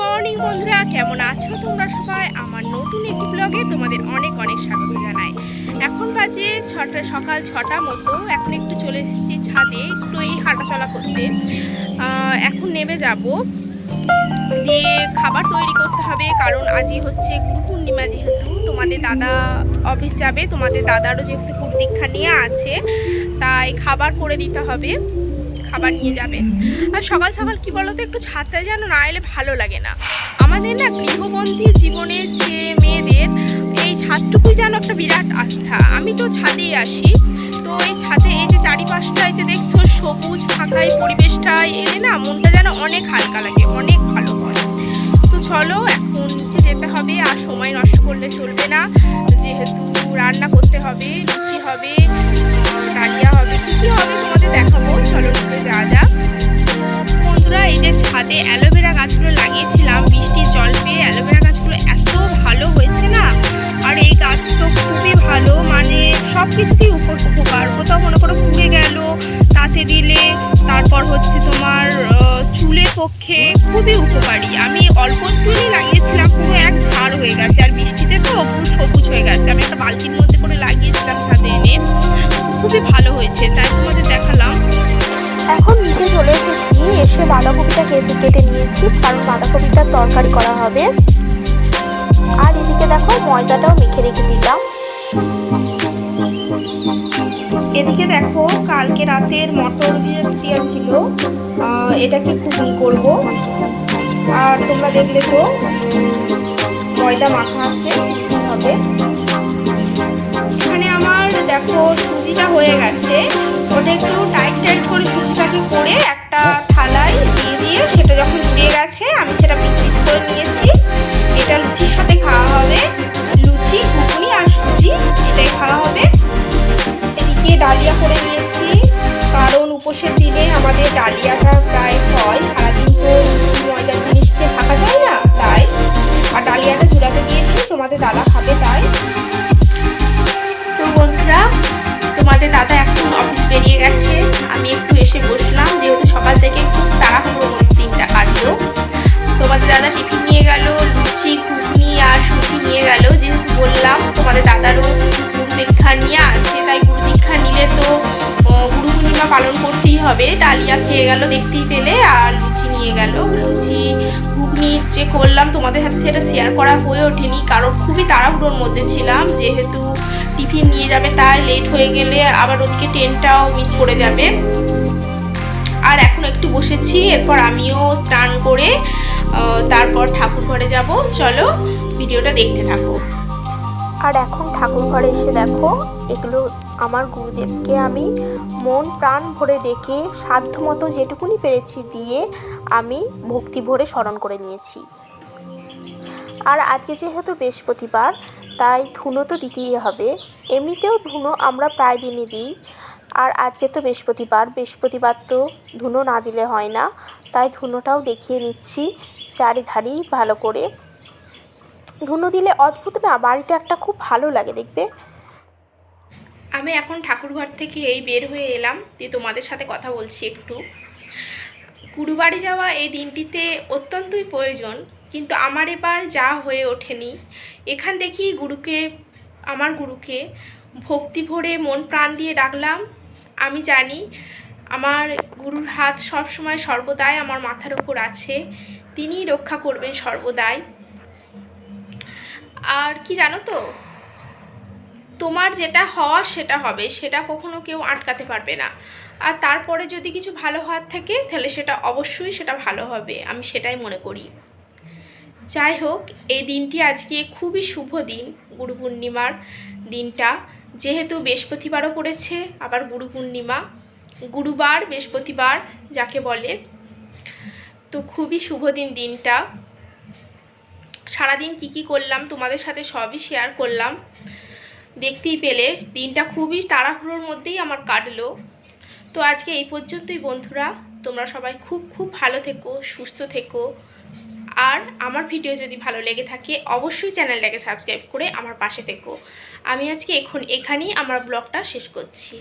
Morning বন্ধুরা। কেমন আছো তোমরা সবাই? আমার নতুন একটি ব্লগে তোমাদের অনেক অনেক স্বাগত জানাই। এখন বাজে ছটা, সকাল ছটা মতো। এখন একটু চলে এসেছি ছাদে, একটু এই হাঁটাচলা করতে। এখন নেমে যাব। দিয়ে খাবার তৈরি করতে হবে, কারণ আজই হচ্ছে গুরু পূর্ণিমা যেহেতু। তোমাদের দাদা অফিস যাবে, তোমাদের দাদারও যেহেতু দীক্ষা নিয়ে আছে, তাই খাবার করে দিতে হবে। খাবার নিয়ে যাবে। আর সকাল সকাল কি বলতো, একটু ছাদটা যেন না এলে ভালো লাগে না। আমাদের না গৃহবন্দী জীবনের যে মেয়েদের, এই ছাদটুকুই যেন একটা বিরাট আস্থা। আমি তো ছাদেই আসি। তো এই ছাদে এই যে চারিপাশটা, এই যে দেখছ, সবুজ ফাঁকা এই পরিবেশটায় এলে না মনটা যেন অনেক হালকা লাগে, অনেক ভালো হয়। তো চলো, এখন নিচে যেতে হবে, আর সময় নষ্ট করলে চলবে না। যেহেতু রান্না করতে হবে লুচি হবে, ডালিয়া হবে, কী কী হবে তোমাদের দেখাবো। ছাদে অ্যালোভেরা গাছগুলো লাগিয়েছিলাম বৃষ্টির জল পেয়ে অ্যালোভেরা গাছগুলো এত ভালো হয়েছে না? আর এই গাছ তো খুবই ভালো মানে সব কিছুতেই উপর উপকার। কোথাও মনে করো পুড়ে গেল, তাতে দিলে তারপর হচ্ছে তোমার চুলের পক্ষে খুবই উপকারী। আমি অল্প একটুই লাগিয়েছিলাম, পুরো এক ঝাড় হয়ে গেছে। আর বৃষ্টিতে তো পুরো সবুজ হয়ে গেছে। আমি একটা বালতির মধ্যে করে লাগিয়েছিলাম ছাদে এনে। খুবই ভালো হয়েছে। তাই এসেছি বাঁধাকপিটা কেটে কেটে নিয়েছি, কারণ বাঁধাকপিটার তরকারি করা হবে। আর এদিকে দেখো, ময়দাটাও মেখে রেখে দিলাম। এদিকে দেখো, কালকে রাতের মটর দিয়ে ছিল। এটাকে ঘুগনি করব। আর তোমরা দেখলে তো, ময়দা মাখা আছে হবে। এখানে আমার, দেখো, সুজিটা হয়ে গেছে। ওটা একটু তোমাদের দাদা খাবে তাই? তো বন্ধুরা, তোমাদের দাদা এখন অফিস বেরিয়ে গেছে। আমি একটু এসে বসলাম, যেহেতু সকাল থেকে খুব তাড়াহুড়োর মধ্যে দিনটা কাটলো। তোমাদের দাদা টিফিন নিয়ে গেল, লুচি, ঘুগনি আর সুচি নিয়ে গেল। যেহেতু বললাম, তোমাদের দাদারও গুরু দীক্ষা নিয়ে আছে তাই গুরু দীক্ষা নিলে তো গুরু পূর্ণিমা পালন করতেই হবে। ডালিয়া খেয়ে গেল দেখতেই পেলে, আর লুচি নিয়ে গেল। লুচি ঘুগনি যে করলাম তোমাদের সাথে সেটা শেয়ার করা হয়ে ওঠেনি, কারণ খুবই তাড়াহুড়োর মধ্যে ছিলাম, যেহেতু টিফিন নিয়ে যাবে তাই লেট হয়ে গেলে আবার ওদিকে ট্রেনটাও মিস করে যাবে। আর এখন একটু বসেছি, এরপর আমিও স্নান করে তারপর ঠাকুর ঘরে যাব। চলো, ভিডিওটা দেখতে থাকো। আর এখন ঠাকুর ঘরে এসে দেখো, এগুলো আমার গুরুদেবকে আমি মন প্রাণ ভরে ডেকে সাধ্য মতো যেটুকুনি পেরেছি দিয়ে আমি ভক্তি ভরে স্মরণ করে নিয়েছি। আর আজকে যেহেতু বৃহস্পতিবার, তাই ধুনো তো দিতেই হবে। এমনিতেও ধুনো আমরা প্রায় দিনই দিই। আর আজকে তো বৃহস্পতিবার বৃহস্পতিবার তো ধুনো না দিলে হয় না। তাই ধুনোটাও দেখিয়ে নিচ্ছি চারিধারেই ভালো করে। ধুনো দিলে অদ্ভুত না, বাড়িটা একটা খুব ভালো লাগে, দেখবে? আমি এখন ঠাকুরঘর থেকে এই বের হয়ে এলাম। দিয়ে তোমাদের সাথে কথা বলছি একটু। গুরুবাড়ি যাওয়া এই দিনটিতে অত্যন্তই প্রয়োজন, কিন্তু আমার এবার যা হয়ে ওঠেনি, এখান থেকেই গুরুকে, আমার গুরুকে ভক্তি ভরে মন প্রাণ দিয়ে ডাকলাম। আমি জানি আমার গুরুর হাত সবসময় সর্বদাই আমার মাথার উপর আছে, তিনিই রক্ষা করবেন সর্বদাই। আর কি জানো তো তোমার যেটা হওয়া সেটা হবে, সেটা কখনো কেউ আটকাতে পারবে না। আর তারপরে যদি কিছু ভালো হওয়ার থাকে, তাহলে সেটা অবশ্যই সেটা ভালো হবে, আমি সেটাই মনে করি। যাই হোক, এই দিনটি আজকে খুবই শুভ দিন, গুরু পূর্ণিমার দিনটা। যেহেতু বৃহস্পতিবারও পড়েছে, আবার গুরু পূর্ণিমা, গুরুবার, বৃহস্পতিবার, যাকে বলে। তো খুবই শুভ দিন দিনটা। সারাদিন কী কী করলাম, তোমাদের সাথে সবই শেয়ার করলাম। দেখতেই পেলে, দিনটা খুবই তাড়াহুড়োর মধ্যেই আমার কাটলো। তো আজকে এই পর্যন্তই বন্ধুরা, তোমরা সবাই খুব খুব ভালো থেকো, সুস্থ থেকো। আর আমার ভিডিও যদি ভালো লেগে থাকে, অবশ্যই চ্যানেলটাকে সাবস্ক্রাইব করে আমার পাশে থেকো। আমি আজকে এখন এখানেই আমার ব্লগটা শেষ করছি।